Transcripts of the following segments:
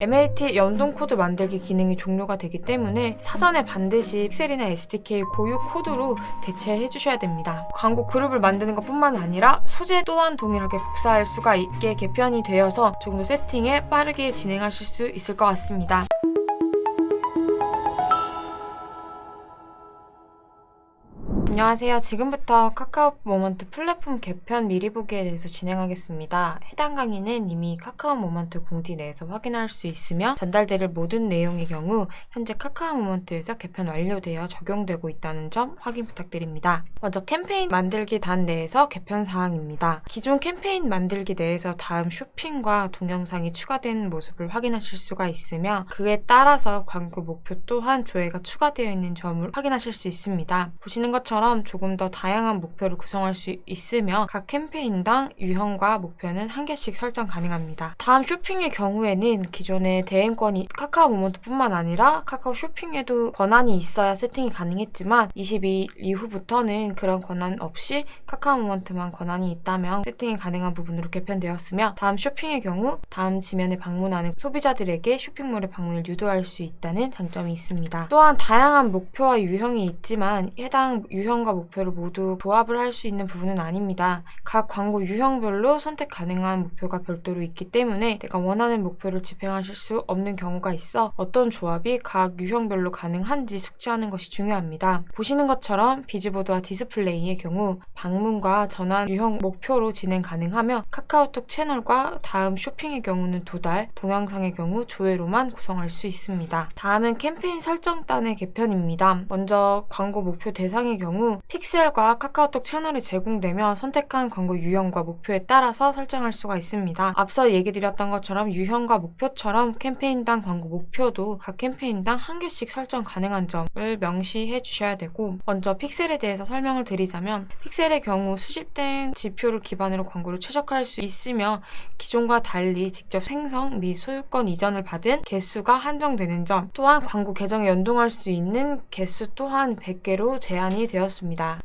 MAT 연동 코드 만들기 기능이 종료가 되기 때문에 사전에 반드시 픽셀이나 SDK 고유 코드로 대체해 주셔야 됩니다. 광고 그룹을 만드는 것 뿐만 아니라 소재 또한 동일하게 복사할 수가 있게 개편이 되어서 조금 더 세팅에 빠르게 진행하실 수 있을 것 같습니다. 안녕하세요. 지금부터 카카오 모먼트 플랫폼 개편 미리 보기에 대해서 진행하겠습니다. 해당 강의는 이미 카카오 모먼트 공지 내에서 확인할 수 있으며 전달될 모든 내용의 경우 현재 카카오 모먼트에서 개편 완료되어 적용되고 있다는 점 확인 부탁드립니다. 먼저 캠페인 만들기 단 내에서 개편 사항입니다. 기존 캠페인 만들기 내에서 다음 쇼핑과 동영상이 추가된 모습을 확인하실 수가 있으며 그에 따라서 광고 목표 또한 조회가 추가되어 있는 점을 확인하실 수 있습니다. 보시는 것처럼 조금 더 다양한 목표를 구성할 수 있으며 각 캠페인당 유형과 목표는 한 개씩 설정 가능합니다. 다음 쇼핑의 경우에는 기존의 대행권이 카카오 모먼트뿐만 아니라 카카오 쇼핑에도 권한이 있어야 세팅이 가능했지만 22일 이후부터는 그런 권한 없이 카카오 모먼트만 권한이 있다면 세팅이 가능한 부분으로 개편되었으며 다음 쇼핑의 경우 다음 지면에 방문하는 소비자들에게 쇼핑몰에 방문을 유도할 수 있다는 장점이 있습니다. 또한 다양한 목표와 유형이 있지만 해당 유형 과 목표를 모두 조합을 할 수 있는 부분은 아닙니다. 각 광고 유형별로 선택 가능한 목표가 별도로 있기 때문에 내가 원하는 목표를 집행하실 수 없는 경우가 있어 어떤 조합이 각 유형별로 가능한지 숙지하는 것이 중요합니다. 보시는 것처럼 비즈보드와 디스플레이의 경우 방문과 전환 유형 목표로 진행 가능하며 카카오톡 채널과 다음 쇼핑의 경우는 도달, 동영상의 경우 조회로만 구성할 수 있습니다. 다음은 캠페인 설정단의 개편입니다. 먼저 광고 목표 대상의 경우 픽셀과 카카오톡 채널이 제공되며 선택한 광고 유형과 목표에 따라서 설정할 수가 있습니다. 앞서 얘기 드렸던 것처럼 유형과 목표처럼 캠페인당 광고 목표도 각 캠페인당 한 개씩 설정 가능한 점을 명시해 주셔야 되고 먼저 픽셀에 대해서 설명을 드리자면 픽셀의 경우 수집된 지표를 기반으로 광고를 최적화할 수 있으며 기존과 달리 직접 생성 및 소유권 이전을 받은 개수가 한정되는 점 또한 광고 계정에 연동할 수 있는 개수 또한 100개로 제한이 되었습니다.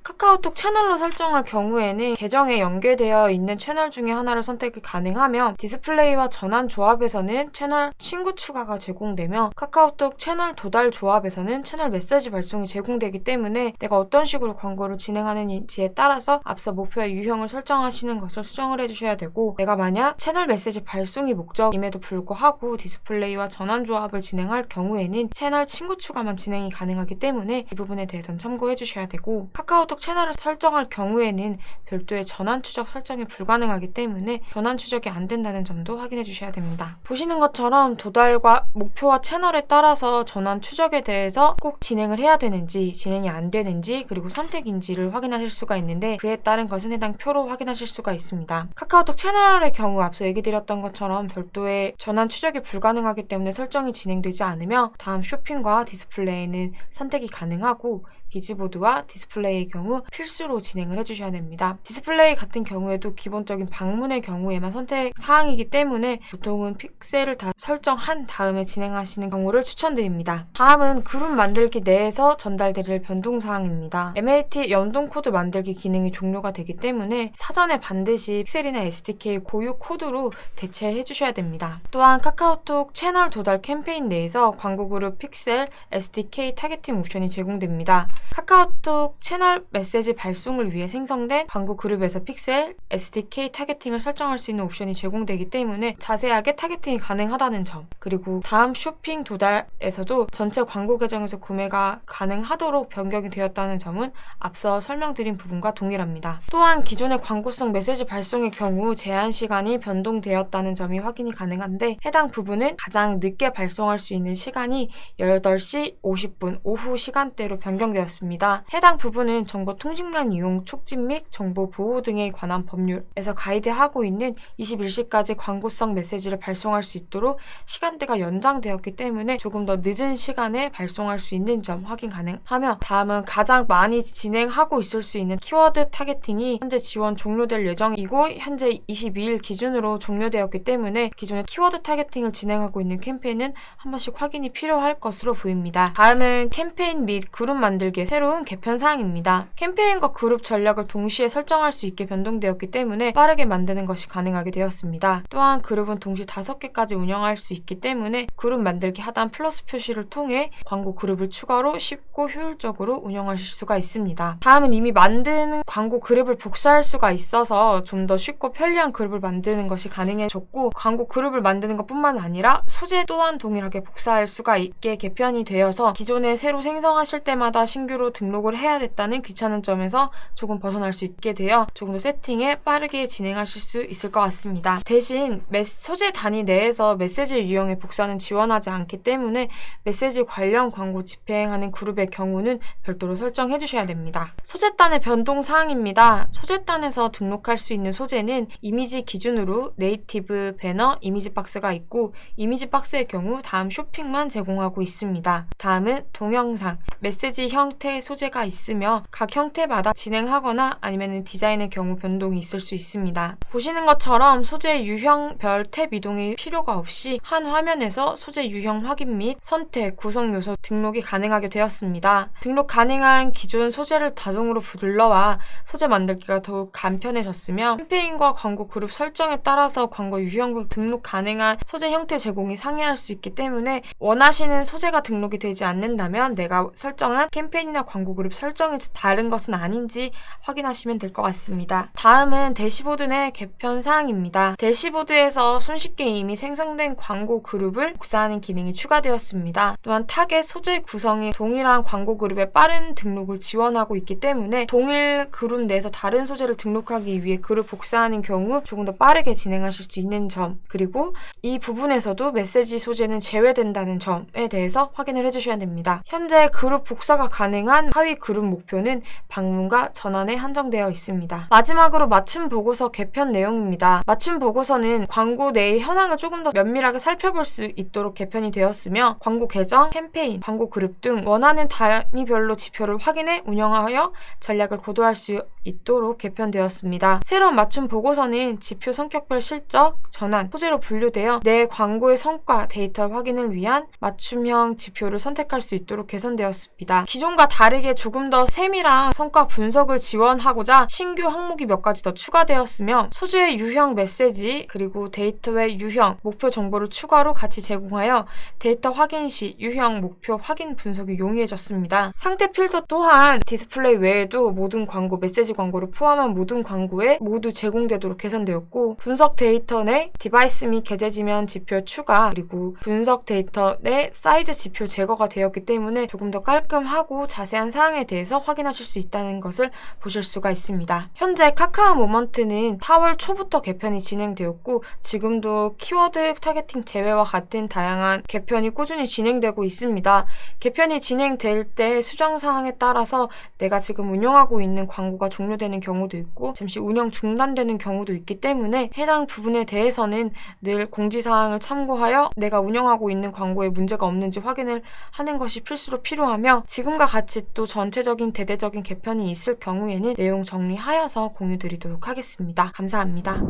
카카오톡 채널로 설정할 경우에는 계정에 연계되어 있는 채널 중에 하나를 선택이 가능하며 디스플레이와 전환 조합에서는 채널 친구 추가가 제공되며 카카오톡 채널 도달 조합에서는 채널 메시지 발송이 제공되기 때문에 내가 어떤 식으로 광고를 진행하는지에 따라서 앞서 목표와 유형을 설정하시는 것을 수정을 해주셔야 되고 내가 만약 채널 메시지 발송이 목적임에도 불구하고 디스플레이와 전환 조합을 진행할 경우에는 채널 친구 추가만 진행이 가능하기 때문에 이 부분에 대해서는 참고해 주셔야 되고 카카오톡 채널을 설정할 경우에는 별도의 전환 추적 설정이 불가능하기 때문에 전환 추적이 안 된다는 점도 확인해 주셔야 됩니다. 보시는 것처럼 도달과 목표와 채널에 따라서 전환 추적에 대해서 꼭 진행을 해야 되는지 진행이 안 되는지 그리고 선택인지를 확인하실 수가 있는데 그에 따른 것은 해당 표로 확인하실 수가 있습니다. 카카오톡 채널의 경우 앞서 얘기 드렸던 것처럼 별도의 전환 추적이 불가능하기 때문에 설정이 진행되지 않으며 다음 쇼핑과 디스플레이는 선택이 가능하고 비즈보드와 디스플레이 의 경우 필수로 진행을 해주셔야 됩니다. 디스플레이 같은 경우에도 기본적인 방문의 경우에만 선택 사항이기 때문에 보통은 픽셀을 다 설정한 다음에 진행하시는 경우를 추천드립니다. 다음은 그룹 만들기 내에서 전달드릴 변동 사항입니다. MAT 연동 코드 만들기 기능이 종료가 되기 때문에 사전에 반드시 픽셀이나 SDK 고유 코드로 대체해 주셔야 됩니다. 또한 카카오톡 채널 도달 캠페인 내에서 광고 그룹 픽셀 SDK 타겟팅 옵션이 제공됩니다. 카카오톡 채널 메시지 발송을 위해 생성된 광고 그룹에서 픽셀, SDK 타겟팅을 설정할 수 있는 옵션이 제공되기 때문에 자세하게 타겟팅이 가능하다는 점 그리고 다음 쇼핑 도달에서도 전체 광고 계정에서 구매가 가능하도록 변경이 되었다는 점은 앞서 설명드린 부분과 동일합니다. 또한 기존의 광고성 메시지 발송의 경우 제한 시간이 변동되었다는 점이 확인이 가능한데 해당 부분은 가장 늦게 발송할 수 있는 시간이 18시 50분 오후 시간대로 변경되었습니다. 해당 부분은 정보통신망 이용 촉진 및 정보 보호 등에 관한 법률에서 가이드하고 있는 21시까지 광고성 메시지를 발송할 수 있도록 시간대가 연장되었기 때문에 조금 더 늦은 시간에 발송할 수 있는 점 확인 가능하며 다음은 가장 많이 진행하고 있을 수 있는 키워드 타겟팅이 현재 지원 종료될 예정이고 현재 22일 기준으로 종료되었기 때문에 기존의 키워드 타겟팅을 진행하고 있는 캠페인은 한 번씩 확인이 필요할 것으로 보입니다. 다음은 캠페인 및 그룹 만들기의 새로운 개편 사항 사항입니다. 캠페인과 그룹 전략을 동시에 설정할 수 있게 변동되었기 때문에 빠르게 만드는 것이 가능하게 되었습니다. 또한 그룹은 동시 5개까지 운영할 수 있기 때문에 그룹 만들기 하단 플러스 표시를 통해 광고 그룹을 추가로 쉽고 효율적으로 운영하실 수가 있습니다. 다음은 이미 만든 광고 그룹을 복사할 수가 있어서 좀 더 쉽고 편리한 그룹을 만드는 것이 가능해졌고 광고 그룹을 만드는 것뿐만 아니라 소재 또한 동일하게 복사할 수가 있게 개편이 되어서 기존에 새로 생성하실 때마다 신규로 등록을 해야 됐다는 귀찮은 점에서 조금 벗어날 수 있게 되어 조금 더 세팅에 빠르게 진행하실 수 있을 것 같습니다. 대신 메- 소재 단위 내에서 메시지 유형의 복사는 지원하지 않기 때문에 메시지 관련 광고 집행하는 그룹의 경우는 별도로 설정해 주셔야 됩니다. 소재단의 변동 사항입니다. 소재단에서 등록할 수 있는 소재는 이미지 기준으로 네이티브 배너 이미지 박스가 있고 이미지 박스의 경우 다음 쇼핑만 제공하고 있습니다. 다음은 동영상, 메시지 형태 소재가 있 으며 각 형태마다 진행하거나 아니면 디자인의 경우 변동이 있을 수 있습니다. 보시는 것처럼 소재 유형별 탭 이동이 필요가 없이 한 화면에서 소재 유형 확인 및 선택, 구성 요소 등록이 가능하게 되었습니다. 등록 가능한 기존 소재를 자동으로 불러와 소재 만들기가 더욱 간편해졌으며 캠페인과 광고 그룹 설정에 따라서 광고 유형 등록 가능한 소재 형태 제공이 상이할 수 있기 때문에 원하시는 소재가 등록이 되지 않는다면 내가 설정한 캠페인이나 광고 그룹 설정 이 다른 것은 아닌지 확인하시면 될 것 같습니다. 다음은 대시보드 내 개편 사항입니다. 대시보드에서 손쉽게 이미 생성된 광고 그룹을 복사하는 기능이 추가되었습니다. 또한 타겟 소재 구성이 동일한 광고 그룹의 빠른 등록을 지원하고 있기 때문에 동일 그룹 내에서 다른 소재를 등록하기 위해 그룹 복사하는 경우 조금 더 빠르게 진행하실 수 있는 점 그리고 이 부분에서도 메시지 소재는 제외된다는 점에 대해서 확인을 해주셔야 됩니다. 현재 그룹 복사가 가능한 하위 그룹 목표는 방문과 전환에 한정되어 있습니다. 마지막으로 맞춤 보고서 개편 내용입니다. 맞춤 보고서는 광고 내의 현황을 조금 더 면밀하게 살펴볼 수 있도록 개편이 되었으며 광고 계정, 캠페인, 광고 그룹 등 원하는 단위별로 지표를 확인해 운영하여 전략을 고도할 수 있도록 개편되었습니다. 새로운 맞춤 보고서는 지표 성격별 실적, 전환, 소재로 분류되어 내 광고의 성과 데이터 확인을 위한 맞춤형 지표를 선택할 수 있도록 개선되었습니다. 기존과 다르게 조금 더 세밀한 성과 분석을 지원하고자 신규 항목이 몇 가지 더 추가되었으며 소재의 유형 메시지 그리고 데이터의 유형, 목표 정보를 추가로 같이 제공하여 데이터 확인 시 유형, 목표 확인 분석이 용이해졌습니다. 상태 필터 또한 디스플레이 외에도 모든 광고, 메시지 광고를 포함한 모든 광고에 모두 제공되도록 개선되었고 분석 데이터 내 디바이스 및 계제 지면 지표 추가 그리고 분석 데이터 내 사이즈 지표 제거가 되었기 때문에 조금 더 깔끔하고 자세한 사항에 대해 서 확인하실 수 있다는 것을 보실 수가 있습니다. 현재 카카오 모먼트는 4월 초부터 개편이 진행되었고 지금도 키워드 타겟팅 제외와 같은 다양한 개편이 꾸준히 진행되고 있습니다. 개편이 진행될 때 수정 사항에 따라서 내가 지금 운영하고 있는 광고가 종료되는 경우도 있고 잠시 운영 중단되는 경우도 있기 때문에 해당 부분에 대해서는 늘 공지 사항을 참고하여 내가 운영하고 있는 광고에 문제가 없는지 확인을 하는 것이 필수로 필요하며 지금과 같이 또 전 체적인 대대적인 개편이 있을 경우에는 내용 정리하여서 공유 드리도록 하겠습니다. 감사합니다.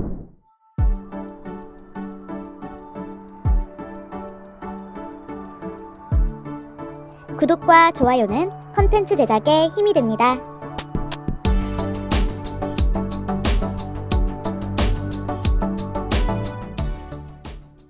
구독과 좋아요는 컨텐츠 제작에 힘이 됩니다.